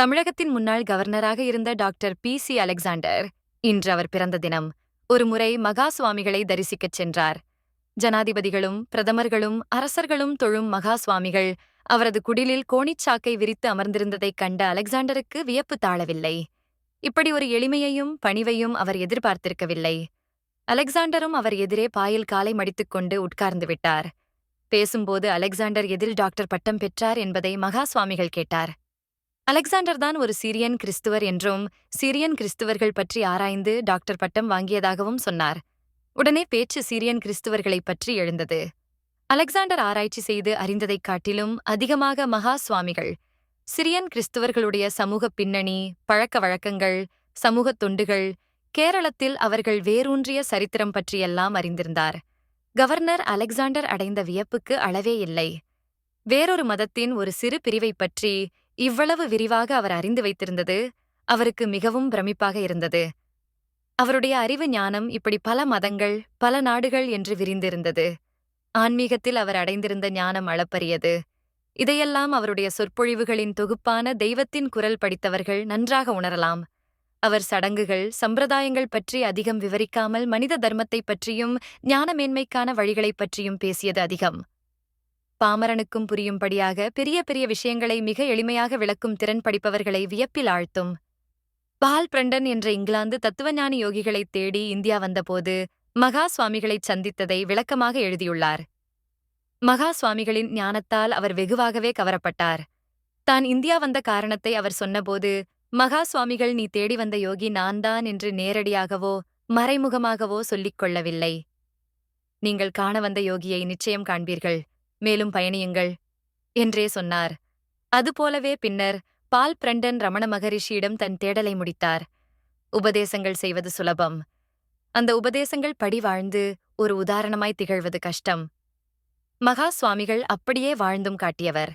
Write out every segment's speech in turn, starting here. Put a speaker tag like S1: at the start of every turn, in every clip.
S1: தமிழகத்தின் முன்னாள் கவர்னராக இருந்த டாக்டர் பி சி அலெக்சாண்டர் இன்று அவர் பிறந்த தினம் ஒருமுறை மகா சுவாமிகளை தரிசிக்கச் சென்றார். ஜனாதிபதிகளும் பிரதமர்களும் அரசர்களும் தொழும் மகா சுவாமிகள் அவரது குடிலில் கோணிச்சாக்கை விரித்து அமர்ந்திருந்ததைக் கண்ட அலெக்சாண்டருக்கு வியப்பு தாழவில்லை. இப்படி ஒரு எளிமையையும் பணிவையும் அவர் எதிர்பார்த்திருக்கவில்லை. அலெக்சாண்டரும் அவர் எதிரே பாயில் காலை மடித்துக்கொண்டு உட்கார்ந்து விட்டார். பேசும்போது அலெக்சாண்டர் எதில் டாக்டர் பட்டம் பெற்றார் என்பதை மகா சுவாமிகள் கேட்டார். அலெக்சாண்டர் தான் ஒரு சிரியன் கிறிஸ்துவர் என்றும் சிரியன் கிறிஸ்துவர்கள் பற்றி ஆராய்ந்து டாக்டர் பட்டம் வாங்கியதாகவும் சொன்னார். உடனே பேச்சு சிரியன் கிறிஸ்துவர்களைப் பற்றி எழுந்தது. அலெக்சாண்டர் ஆராய்ச்சி செய்து அறிந்ததைக் காட்டிலும் அதிகமாக மகா சுவாமிகள் சிரியன் கிறிஸ்துவர்களுடைய சமூக பின்னணி பழக்க வழக்கங்கள் சமூகத் தொண்டுகள் கேரளத்தில் அவர்கள் வேரூன்றிய சரித்திரம் பற்றியெல்லாம் அறிந்திருந்தார். கவர்னர் அலெக்சாண்டர் அடைந்த வியப்புக்கு அளவே இல்லை. வேறொரு மதத்தின் ஒரு சிறு பிரிவைப் பற்றி இவ்வளவு விரிவாக அவர் அறிந்து வைத்திருந்தது அவருக்கு மிகவும் பிரமிப்பாக இருந்தது. அவருடைய அறிவு ஞானம் இப்படி பல மதங்கள் பல நாடுகள் என்று விரிந்திருந்தது. ஆன்மீகத்தில் அவர் அடைந்திருந்த ஞானம் அளப்பரியது. இதையெல்லாம் அவருடைய சொற்பொழிவுகளின் தொகுப்பான தெய்வத்தின் குரல் படித்தவர்கள் நன்றாக உணரலாம். அவர் சடங்குகள் சம்பிரதாயங்கள் பற்றி அதிகம் விவரிக்காமல் மனித தர்மத்தைப் பற்றியும் ஞானமேன்மைக்கான வழிகளைப் பற்றியும் பேசியது அதிகம். பாமரனுக்கும் புரியும்படியாக பெரிய பெரிய விஷயங்களை மிக எளிமையாக விளக்கும் திறன் படிப்பவர்களை வியப்பில் ஆழ்த்தும். பால் பிரண்டன் என்ற இங்கிலாந்து தத்துவஞானி யோகிகளைத் தேடி இந்தியா வந்தபோது மகா சுவாமிகளைச் சந்தித்ததை விளக்கமாக எழுதியுள்ளார். மகா சுவாமிகளின் ஞானத்தால் அவர் வெகுவாகவே கவரப்பட்டார். தான் இந்தியா வந்த காரணத்தை அவர் சொன்னபோது மகா சுவாமிகள் நீ தேடி வந்த யோகி நான்தான் என்று நேரடியாகவோ மறைமுகமாகவோ சொல்லிக் கொள்ளவில்லை. நீங்கள் காண வந்த யோகியை நிச்சயம் காண்பீர்கள். மேலும் பயணியுங்கள் என்றே சொன்னார். அதுபோலவே பின்னர் பால் பிரண்டன் ரமண மகரிஷியிடம் தன் தேடலை முடித்தார். உபதேசங்கள் செய்வது சுலபம். அந்த உபதேசங்கள் படி வாழ்ந்து ஒரு உதாரணமாய் திகழ்வது கஷ்டம். மகா சுவாமிகள் அப்படியே வாழ்ந்தும் காட்டியவர்.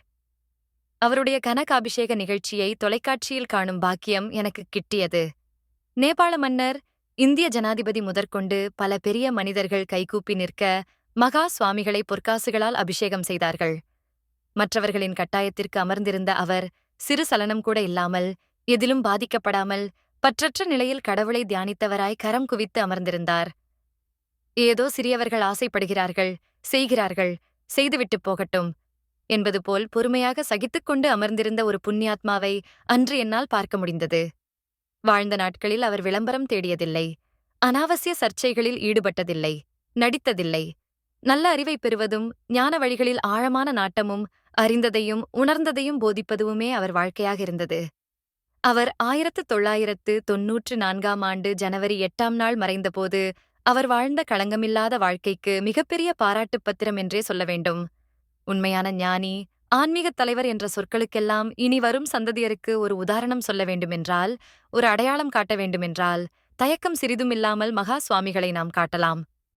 S1: அவருடைய கனகாபிஷேக நிகழ்ச்சியை தொலைக்காட்சியில் காணும் பாக்கியம் எனக்கு கிட்டியது. நேபாள மன்னர் இந்திய ஜனாதிபதி முதற்கொண்டு பல பெரிய மனிதர்கள் கைகூப்பி நிற்க மகா சுவாமிகளை பொற்காசுகளால் அபிஷேகம் செய்தார்கள். மற்றவர்களின் கட்டாயத்திற்கு அமர்ந்திருந்த அவர் சிறு சலனம் கூட இல்லாமல் எதிலும் பாதிக்கப்படாமல் பற்றற்ற நிலையில் கடவுளை தியானித்தவராய் கரம் குவித்து அமர்ந்திருந்தார். ஏதோ சிறியவர்கள் ஆசைப்படுகிறார்கள் செய்கிறார்கள் செய்துவிட்டுப் போகட்டும் என்பது போல் பொறுமையாக சகித்துக்கொண்டு அமர்ந்திருந்த ஒரு புண்ணியாத்மாவை அன்று என்னால் பார்க்க முடிந்தது. வாழ்ந்த நாட்களில் அவர் விளம்பரம் தேடியதில்லை அனாவசிய சர்ச்சைகளில் ஈடுபட்டதில்லை நடித்ததில்லை நல்ல அறிவை பெறுவதும் ஞான வழிகளில் ஆழமான நாட்டமும் அறிந்ததையும் உணர்ந்ததையும் போதிப்பதுவுமே அவர் வாழ்க்கையாக இருந்தது. அவர் ஆயிரத்து தொள்ளாயிரத்து தொன்னூற்று நான்காம் ஆண்டு ஜனவரி எட்டாம் நாள் மறைந்தபோது அவர் வாழ்ந்த களங்கமில்லாத வாழ்க்கைக்கு மிகப்பெரிய பாராட்டுப் பத்திரம் என்றே சொல்ல வேண்டும். உண்மையான ஞானி ஆன்மீகத் தலைவர் என்ற சொற்களுக்கெல்லாம் இனி வரும் சந்ததியருக்கு ஒரு உதாரணம் சொல்ல வேண்டுமென்றால் ஒரு அடையாளம் காட்ட வேண்டுமென்றால் தயக்கம் சிறிதுமில்லாமல் மகா சுவாமிகளை நாம் காட்டலாம்.